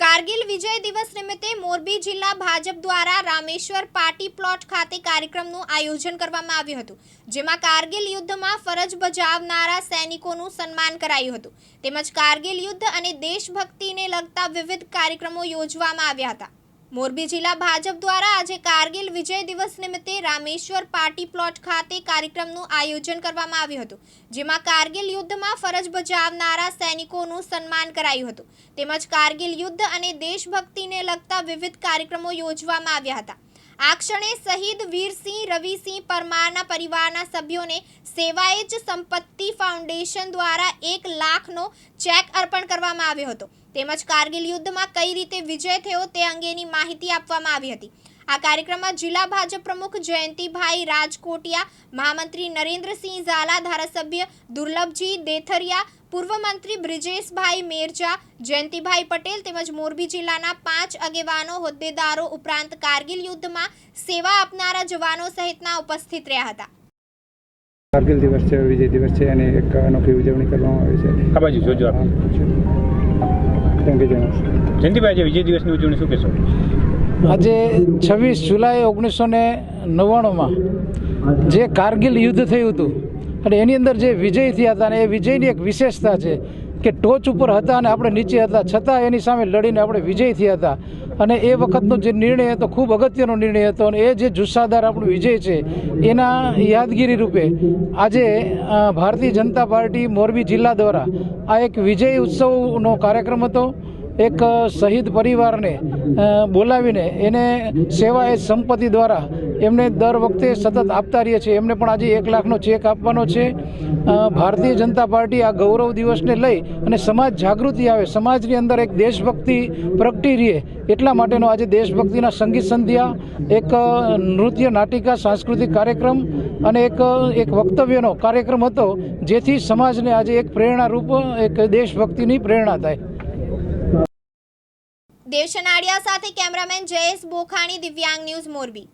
કારગિલ વિજય દિવસ નિમિત્તે મોરબી જિલ્લા ભાજપ દ્વારા રામેશ્વર પાર્ટી પ્લોટ ખાતે કાર્યક્રમનું આયોજન કરવામાં આવ્યું હતું, જેમાં કારગિલ યુદ્ધમાં ફરજ બજાવનારા સૈનિકોનું સન્માન કરાયું હતું. તેમજ કારગિલ યુદ્ધ અને દેશભક્તિને લગતા વિવિધ કાર્યક્રમો યોજવામાં આવ્યા હતા. મોરબી જિલ્લા ભાજપ દ્વારા આજે કારગિલ વિજય દિવસ નિમિત્તે રામેશ્વર પાર્ટી પ્લોટ ખાતે કાર્યક્રમનું આયોજન કરવામાં આવ્યું હતું, જેમાં કારગિલ યુદ્ધમાં ફરજ બજાવનારા સૈનિકોનું સન્માન કરાયું હતું. તેમજ કારગિલ યુદ્ધ અને દેશભક્તિને લગતા વિવિધ કાર્યક્રમો યોજવામાં આવ્યા હતા. આ ક્ષણે શહીદ વીરસિંહ, રવિસિંહ પરમારના પરિવારના સભ્યોને સેવાએ જ સંપત્તિ ફાઉન્ડેશન દ્વારા એક લાખનો ચેક અર્પણ કરવામાં આવ્યો હતો. તેમજ કારગિલ યુદ્ધમાં કઈ રીતે વિજય થયો તે અંગેની માહિતી આપવામાં આવી હતી. આ કાર્યક્રમમાં જિલ્લા ભાજપ પ્રમુખ જયંતિભાઈ રાજકોટિયા મહામંત્રી નરેન્દ્રસિંહ ઝાલા ધારાસભ્ય દુર્લભજી દેથરિયા પૂર્વ મંત્રી બ્રિજેશભાઈ મેરજા જયંતિભાઈ પટેલ તેમજ મોરબી જિલ્લાના પાંચ આગેવાનો હોદ્દેદારો ઉપરાંત કારગિલ યુદ્ધમાં સેવા આપનારા જવાનો સહિતના ઉપસ્થિત રહ્યા હતા. કારગિલ દિવસ છે વિજય દિવસ છે અને એક અનોખી ઉજવણી કરવામાં આવી છે. આ બાજુ જોજો જયંતિભાઈ વિજય દિવસની ઉજવણી શું કહેશો? આજે છવ્વીસ જુલાઈ ઓગણીસો ને નવ્વાણુંમાં જે કારગિલ યુદ્ધ થયું હતું અને એની અંદર જે વિજય થયા હતા અને એ વિજયની એક વિશેષતા છે કે ટોચ ઉપર હતા અને આપણે નીચે હતા. છતાં એની સામે લડીને આપણે વિજય થયા હતા. અને એ વખતનો જે નિર્ણય હતો, ખૂબ અગત્યનો નિર્ણય હતો અને એ જે જુસ્સાદાર આપણું વિજય છે, એના યાદગીરી રૂપે આજે ભારતીય જનતા પાર્ટી મોરબી જિલ્લા દ્વારા આ એક વિજય ઉત્સવનો કાર્યક્રમ હતો. એક શહીદ પરિવારને બોલાવીને એને સેવા એ સંપત્તિ દ્વારા એમને દર વખતે સતત આપતા રહીએ છીએ. એમને પણ આજે એક લાખનો ચેક આપવાનો છે. ભારતીય જનતા પાર્ટી આ ગૌરવ દિવસને લઈ અને સમાજ જાગૃતિ આવે, સમાજની અંદર એક દેશભક્તિ પ્રગટી રહે એટલા માટેનો આજે દેશભક્તિના સંગીત સંધ્યા, એક નૃત્ય નાટિકા, સાંસ્કૃતિક કાર્યક્રમ અને એક એક વક્તવ્યનો કાર્યક્રમ હતો, જેથી સમાજને આજે એક પ્રેરણારૂપ, એક દેશભક્તિની પ્રેરણા થાય. દેવશનાડિયા સાથે કેમેરામેન જયેશ બોખાણી દિવ્યાંગ ન્યૂઝ મોરબી.